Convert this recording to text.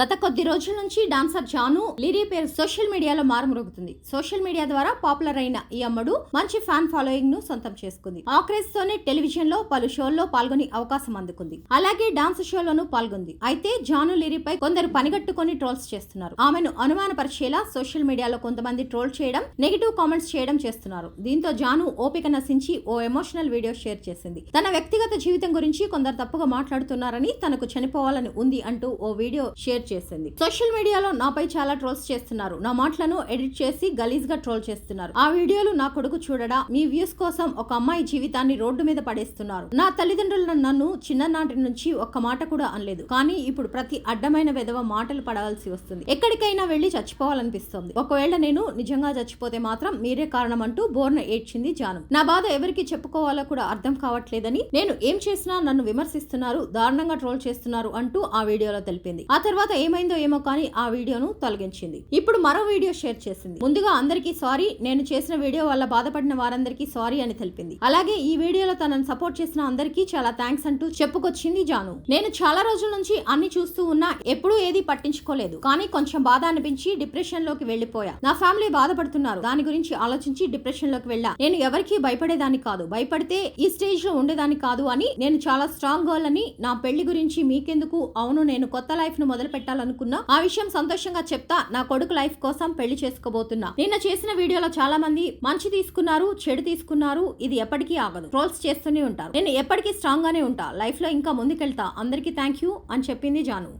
గత కొద్ది రోజుల నుంచి డాన్సర్ జాను లిరీ పేరు సోషల్ మీడియాలో మారుమరుగుతుంది. సోషల్ మీడియా ద్వారా పాపులర్ అయిన ఈ అమ్మడు మంచి ఫ్యాన్ ఫాలోయింగ్ను సొంతం చేసుకుంది. ఆ క్రేజ్ తోనే టెలివిజన్లో పలు షోల్లో పాల్గొని అవకాశం అందుకుంది. అలాగే డాన్స్ షోలోనూ పాల్గొంది. అయితే జాను లిరీపై కొందరు పనిగట్టుకొని ట్రోల్స్ చేస్తున్నారు. ఆమెను అనుమానపరిచేలా సోషల్ మీడియాలో కొంతమంది ట్రోల్ చేయడం నెగిటివ్ కామెంట్స్ చేయడం చేస్తున్నారు. దీంతో జాను ఓపిక నశించి ఓ ఎమోషనల్ వీడియో షేర్ చేసింది. తన వ్యక్తిగత జీవితం గురించి కొందరు తప్పుగా మాట్లాడుతున్నారని తనకు చనిపోవాలని ఉంది అంటూ ఓ వీడియో షేర్ చేసింది. సోషల్ మీడియాలో నాపై చాలా ట్రోల్స్ చేస్తున్నారు. నా మాటలను ఎడిట్ చేసి గలీజ్గా ట్రోల్ చేస్తున్నారు. ఆ వీడియోలు నా కొడుకు చూడడా? మీ వ్యూస్ కోసం ఒక అమ్మాయి జీవితాన్ని రోడ్డు మీద పడేస్తున్నారు. నా తల్లిదండ్రులు నన్ను చిన్ననాటి నుంచి ఒక్క మాట కూడా అనలేదు. కానీ ఇప్పుడు ప్రతి అడ్డమైన విధవ మాటలు పడవలసి వస్తుంది. ఎక్కడికైనా వెళ్ళి చచ్చిపోవాలనిపిస్తుంది. ఒకవేళ నేను నిజంగా చచ్చిపోతే మాత్రం మీరే కారణం అంటూ బోర్న ఏడ్చింది జాను. నా బాధ ఎవరికి చెప్పుకోవాలో కూడా అర్థం కావట్లేదని నేను ఏం చేసినా నన్ను విమర్శిస్తున్నారు దారుణంగా ట్రోల్ చేస్తున్నారు అంటూ ఆ వీడియోలో తెలిపింది. ఆ తర్వాత ఏమైందో ఏమో కానీ ఆ వీడియోను తొలగించింది. ఇప్పుడు మరో వీడియో షేర్ చేసింది. ముందుగా అందరికీ సారీ నేను చేసిన వీడియో వల్ల బాధపడిన వారందరికీ సారీ అని తెలిపింది. అలాగే ఈ వీడియోలో తనను సపోర్ట్ చేసిన అందరికీ చాలా థ్యాంక్స్ అంటూ చెప్పుకొచ్చింది జాను. నేను చాలా రోజుల నుంచి అన్ని చూస్తూ ఉన్నా ఎప్పుడూ ఏది పట్టించుకోలేదు. కానీ కొంచెం బాధ అనిపించి డిప్రెషన్లోకి వెళ్ళిపోయా నా ఫ్యామిలీ బాధపడుతున్నారు. దాని గురించి ఆలోచించి డిప్రెషన్లోకి వెళ్ళా. నేను ఎవరికీ భయపడేదాన్ని కాదు. భయపడితే ఈ స్టేజ్లో ఉండేదాన్ని కాదు అని నేను చాలా స్ట్రాంగ్ గర్ల్ అని నా పెళ్ళి గురించి మీకెందుకు? అవును నేను కొత్త లైఫ్ను మొదలు పెట్టాలనుకున్నా ఆ విషయం సంతోషంగా చెప్తా నా కొడుకు లైఫ్ కోసం పెళ్ళి చేసుకోబోతున్నా. నిన్న చేసిన వీడియోలో చాలా మంది మంచి తీసుకున్నారు చెడు తీసుకున్నారు ఇది ఎప్పటికీ ఆగదు. ట్రోల్స్ చేస్తూనే ఉంటారు. నేను ఎప్పటికీ స్ట్రాంగ్ గానే ఉంటా. లైఫ్లో ఇంకా ముందుకెళ్తా. అందరికీ థ్యాంక్ యూ అని చెప్పింది జాను.